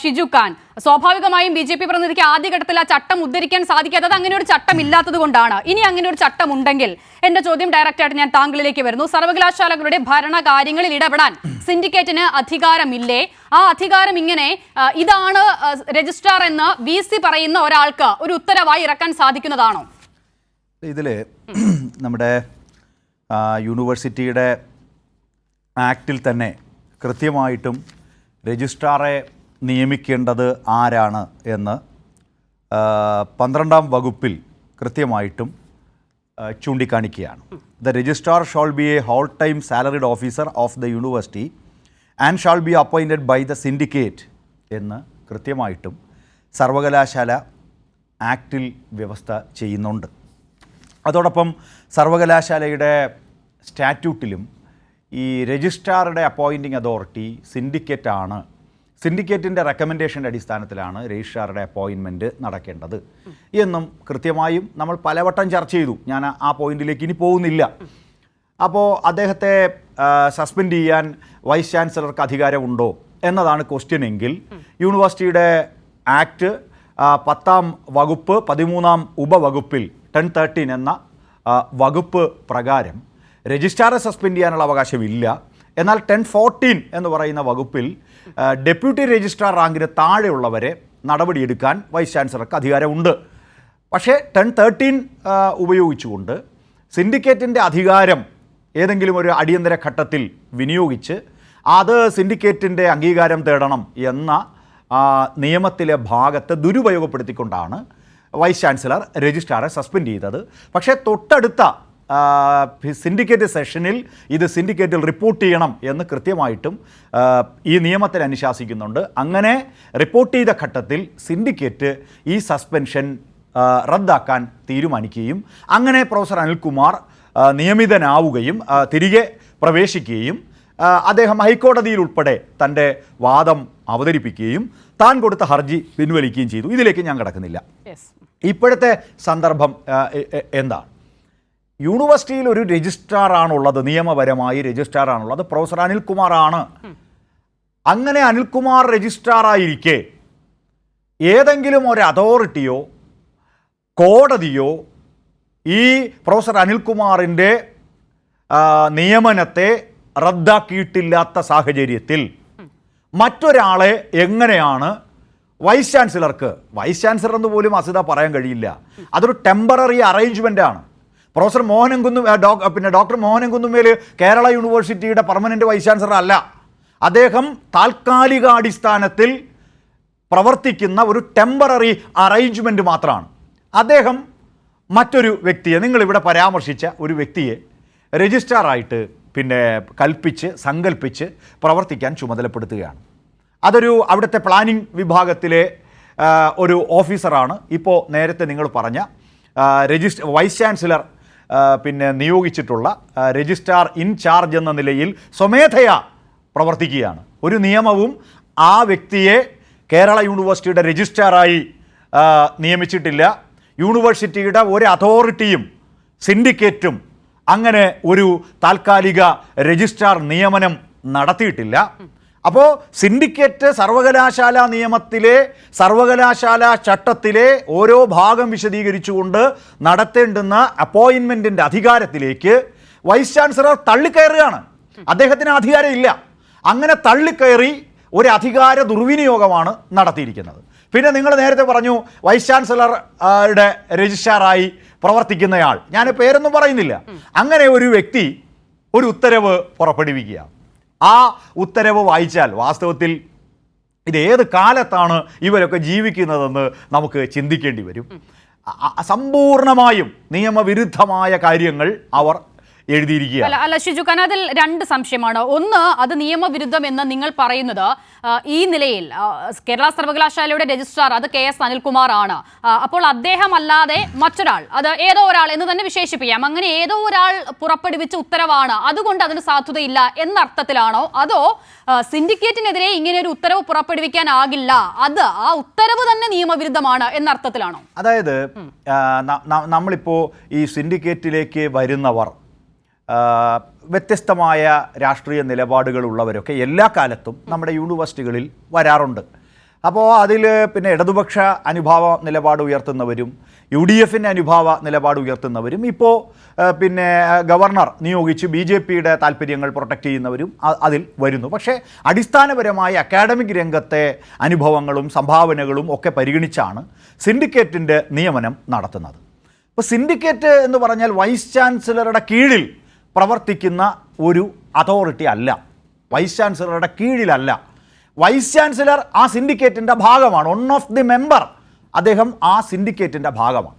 ഷിജു ഖാൻ. സ്വാഭാവികമായും B J P പ്രതിനിധിക്ക് ആദ്യഘട്ടത്തിൽ ആ ചട്ടം ഉദ്ധരിക്കാൻ സാധിക്കാത്തത് അങ്ങനെ ഒരു ചട്ടം ഇല്ലാത്തത് കൊണ്ടാണ്. ഇനി അങ്ങനെ ഒരു ചട്ടം ഉണ്ടെങ്കിൽ എന്റെ ചോദ്യം ഡയറക്റ്റായിട്ട് ഞാൻ താങ്കളിലേക്ക് വരുന്നു. സർവകലാശാലകളുടെ ഭരണകാര്യങ്ങളിൽ ഇടപെടാൻ സിൻഡിക്കേറ്റിന് അധികാരമില്ലേ? ആ അധികാരം ഇങ്ങനെ ഇതാണ് രജിസ്ട്രാർ എന്ന് വി സി പറയുന്ന ഒരാൾക്ക് ഒരു ഉത്തരവായി ഇറക്കാൻ സാധിക്കുന്നതാണോ? ഇതിൽ നമ്മുടെ യൂണിവേഴ്സിറ്റിയുടെ ആക്റ്റിൽ തന്നെ കൃത്യമായിട്ടും രജിസ്ട്രാറെ നിയമിക്കേണ്ടത് ആരാണ് എന്ന് പന്ത്രണ്ടാം വകുപ്പിൽ കൃത്യമായിട്ടും ചൂണ്ടിക്കാണിക്കുകയാണ്. The registrar shall be a whole time salaried officer of the university and shall be appointed by the syndicate എന്ന് കൃത്യമായിട്ടും സർവകലാശാല ആക്റ്റിൽ വ്യവസ്ഥ ചെയ്യുന്നുണ്ട്. അതോടൊപ്പം സർവകലാശാലയുടെ സ്റ്റാറ്റ്യൂട്ടിലും ഈ രജിസ്ട്രാറുടെ അപ്പോയിന്റിംഗ് അതോറിറ്റി സിൻഡിക്കേറ്റാണ് സിൻഡിക്കേറ്റിന്റെ റെക്കമെൻഡേഷന്റെ അടിസ്ഥാനത്തിലാണ് രജിസ്ട്രാറുടെ അപ്പോയിൻമെന്റ് നടക്കേണ്ടത്. എന്നും കൃത്യമായും നമ്മൾ പലവട്ടം ചർച്ച ചെയ്തു. ഞാൻ ആ- പോയിന്റിലേക്ക് ഇനി പോകുന്നില്ല. അപ്പോൾ അദ്ദേഹത്തെ സസ്പെൻഡ് ചെയ്യാൻ വൈസ് ചാൻസലർക്ക് അധികാരമുണ്ടോ എന്നതാണ് ക്വസ്റ്റ്യൻ എങ്കിൽ യൂണിവേഴ്സിറ്റിയുടെ ആക്ട് പത്താം വകുപ്പ് പതിമൂന്നാം ഉപവകുപ്പിൽ ടെൻ തേർട്ടീൻ എന്ന വകുപ്പ് പ്രകാരം രജിസ്ട്രാറെ സസ്പെൻഡ് ചെയ്യാനുള്ള അവകാശമില്ല. എന്നാൽ ടെൻ ഫോർട്ടീൻ എന്ന് പറയുന്ന വകുപ്പിൽ ഡെപ്യൂട്ടി രജിസ്ട്രാർ റാങ്കിന് താഴെയുള്ളവരെ നടപടിയെടുക്കാൻ വൈസ് ചാൻസലർക്ക് അധികാരമുണ്ട്. പക്ഷേ ടെൻ തേർട്ടീൻ ഉപയോഗിച്ചുകൊണ്ട് സിൻഡിക്കേറ്റിന്റെ അധികാരം ഏതെങ്കിലും ഒരു അടിയന്തര ഘട്ടത്തിൽ വിനിയോഗിച്ച് അത് സിൻഡിക്കേറ്റിന്റെ അംഗീകാരം തേടണം എന്ന നിയമത്തിലെ ഭാഗത്ത് ദുരുപയോഗപ്പെടുത്തിക്കൊണ്ടാണ് വൈസ് ചാൻസലർ രജിസ്ട്രാറെ സസ്പെൻഡ് ചെയ്തത്. പക്ഷേ തൊട്ടടുത്ത സിൻഡിക്കേറ്റ് സെഷനിൽ ഇത് സിൻഡിക്കേറ്റിൽ റിപ്പോർട്ട് ചെയ്യണം എന്ന് കൃത്യമായിട്ടും ഈ നിയമത്തിൽ അനുശാസിക്കുന്നുണ്ട്. അങ്ങനെ റിപ്പോർട്ട് ചെയ്ത ഘട്ടത്തിൽ സിൻഡിക്കേറ്റ് ഈ സസ്പെൻഷൻ റദ്ദാക്കാൻ തീരുമാനിക്കുകയും അങ്ങനെ പ്രൊഫസർ അനിൽകുമാർ നിയമിതനാവുകയും തിരികെ പ്രവേശിക്കുകയും അദ്ദേഹം ഹൈക്കോടതിയിൽ ഉൾപ്പെടെ തന്റെ വാദം അവതരിപ്പിക്കുകയും താൻ കൊടുത്ത ഹർജി പിൻവലിക്കുകയും ചെയ്തു. ഇതിലേക്ക് ഞാൻ കിടക്കുന്നില്ല. യെസ് ഇപ്പോഴത്തെ സന്ദർഭം എന്താണ് യൂണിവേഴ്സിറ്റിയിൽ ഒരു രജിസ്ട്രാർ ആണുള്ളത് നിയമപരമായി രജിസ്ട്രാർ ആണുള്ളത് പ്രൊഫസർ അനിൽകുമാർ ആണ് അങ്ങനെ അനിൽകുമാർ രജിസ്ട്രാർ ആയിരിക്കെ ഏതെങ്കിലും ഒരു അതോറിറ്റിയോ കോടതിയോ ഈ പ്രൊഫസർ അനിൽകുമാറിന്റെ നിയമനത്തെ റദ്ദാക്കിയിട്ടില്ലാത്ത സാഹചര്യത്തിൽ മറ്റൊരാളെ എങ്ങനെയാണ് വൈസ് ചാൻസലർക്ക് വൈസ് ചാൻസലർ എന്ന് പോലും അസിത പറയാൻ കഴിയില്ല. അതൊരു ടെമ്പററി അറേഞ്ച്മെന്റ് ആണ് പ്രൊഫസർ മോഹനൻ കുന്നും ആ, പിന്നെ ഡോക്ടർ മോഹനൻ കുന്നുമേൽ കേരള യൂണിവേഴ്സിറ്റിയുടെ പെർമനന്റ് വൈസ് ചാൻസലർ അല്ല. അദ്ദേഹം താൽക്കാലിക അടിസ്ഥാനത്തിൽ പ്രവർത്തിക്കുന്ന ഒരു ടെമ്പററി അറേഞ്ച്മെന്റ് മാത്രമാണ്. അദ്ദേഹം മറ്റൊരു വ്യക്തിയെ നിങ്ങളിവിടെ പരാമർശിച്ച ഒരു വ്യക്തിയെ രജിസ്ട്രാറായിട്ട് പിന്നെ കൽപ്പിച്ച് സങ്കല്പിച്ച് പ്രവർത്തിക്കാൻ ചുമതലപ്പെടുത്തുകയാണ്. അതൊരു അവിടുത്തെ പ്ലാനിംഗ് വിഭാഗത്തിലെ ഒരു ഓഫീസറാണ് ഇപ്പോൾ നേരത്തെ നിങ്ങൾ പറഞ്ഞ രജിസ്റ്റർ വൈസ് ചാൻസലർ പിന്നെ നിയോഗിച്ചിട്ടുള്ള രജിസ്ട്രാർ ഇൻചാർജ് എന്ന നിലയിൽ സ്വമേധയാ പ്രവർത്തിക്കുകയാണ്. ഒരു നിയമവും ആ വ്യക്തിയെ കേരള യൂണിവേഴ്സിറ്റിയുടെ രജിസ്ട്രാറായി നിയമിച്ചിട്ടില്ല. യൂണിവേഴ്സിറ്റിയുടെ ഒരു അതോറിറ്റിയും സിൻഡിക്കേറ്റും അങ്ങനെ ഒരു താൽക്കാലിക രജിസ്ട്രാർ നിയമനം നടത്തിയിട്ടില്ല. അപ്പോൾ സിൻഡിക്കേറ്റ് സർവകലാശാല നിയമത്തിലെ സർവകലാശാല ചട്ടത്തിലെ ഓരോ ഭാഗം വിശദീകരിച്ചുകൊണ്ട് നടത്തേണ്ടുന്ന അപ്പോയിൻമെന്റിന്റെ അധികാരത്തിലേക്ക് വൈസ് ചാൻസലർ തള്ളിക്കയറുകയാണ്. അദ്ദേഹത്തിന് അധികാരമില്ല. അങ്ങനെ തള്ളിക്കയറി ഒരു അധികാര ദുർവിനിയോഗമാണ് നടത്തിയിരിക്കുന്നത്. പിന്നെ നിങ്ങൾ നേരത്തെ പറഞ്ഞു വൈസ് ചാൻസലറുടെ രജിസ്ട്രാറായി പ്രവർത്തിക്കുന്നയാൾ. ഞാൻ പേരൊന്നും പറയുന്നില്ല. അങ്ങനെ ഒരു വ്യക്തി ഒരു ഉത്തരവ് പുറപ്പെടുവിക്കുക ആ ഉത്തരവ് വായിച്ചാൽ വാസ്തവത്തിൽ ഇത് ഏത് കാലത്താണ് ഇവരൊക്കെ ജീവിക്കുന്നതെന്ന് നമുക്ക് ചിന്തിക്കേണ്ടി വരും. സമ്പൂർണമായും നിയമവിരുദ്ധമായ കാര്യങ്ങൾ അവർ എഴുതിയിരിക്കുകയാണ് അല്ല അല്ല ഷിജു ഖാൻ അതിൽ രണ്ട് സംശയമാണ്. ഒന്ന് അത് നിയമവിരുദ്ധം എന്ന് നിങ്ങൾ പറയുന്നത് ഈ നിലയിൽ കേരള സർവകലാശാലയുടെ രജിസ്ട്രാർ അത് കെ എസ് അനിൽകുമാർ ആണ്. അപ്പോൾ അദ്ദേഹം അല്ലാതെ മറ്റൊരാൾ അത് ഏതോ ഒരാൾ എന്ന് തന്നെ വിശേഷിപ്പിക്കാം. അങ്ങനെ ഏതോ ഒരാൾ പുറപ്പെടുവിച്ച ഉത്തരവാണ്. അതുകൊണ്ട് അതിന് സാധുതയില്ല എന്ന അർത്ഥത്തിലാണോ? അതോ സിൻഡിക്കേറ്റിനെതിരെ ഇങ്ങനെ ഒരു ഉത്തരവ് പുറപ്പെടുവിക്കാനാകില്ല അത് ആ ഉത്തരവ് തന്നെ നിയമവിരുദ്ധമാണ് എന്ന അർത്ഥത്തിലാണോ? അതായത് ആ, ന- ന- നമ്മളിപ്പോൾ ഈ സിൻഡിക്കേറ്റിലേക്ക് വരുന്നവർ വ്യത്യസ്തമായ രാഷ്ട്രീയ നിലപാടുകളുള്ളവരൊക്കെ എല്ലാ കാലത്തും നമ്മുടെ യൂണിവേഴ്സിറ്റികളിൽ വരാറുണ്ട്. അപ്പോൾ അതിൽ പിന്നെ ഇടതുപക്ഷ അനുഭാവ നിലപാട് ഉയർത്തുന്നവരും യു ഡി എഫിന്റെ അനുഭാവ നിലപാട് ഉയർത്തുന്നവരും ഇപ്പോൾ പിന്നെ ഗവർണർ നിയോഗിച്ച് ബി ജെ പിയുടെ താല്പര്യങ്ങൾ പ്രൊട്ടക്റ്റ് ചെയ്യുന്നവരും അതിൽ വരുന്നു. പക്ഷേ അടിസ്ഥാനപരമായി അക്കാഡമിക് രംഗത്തെ അനുഭവങ്ങളും സംഭാവനകളും ഒക്കെ പരിഗണിച്ചാണ് സിൻഡിക്കേറ്റിന്റെ നിയമനം നടത്തുന്നത്. ഇപ്പോൾ സിൻഡിക്കേറ്റ് എന്ന് പറഞ്ഞാൽ വൈസ് ചാൻസലറുടെ കീഴിൽ പ്രവർത്തിക്കുന്ന ഒരു അതോറിറ്റി അല്ല. വൈസ് ചാൻസലറുടെ കീഴിലല്ല. വൈസ് ചാൻസലർ ആ സിൻഡിക്കേറ്റിന്റെ ഭാഗമാണ്. വൺ ഓഫ് ദി മെമ്പർ അദ്ദേഹം ആ സിൻഡിക്കേറ്റിന്റെ ഭാഗമാണ്.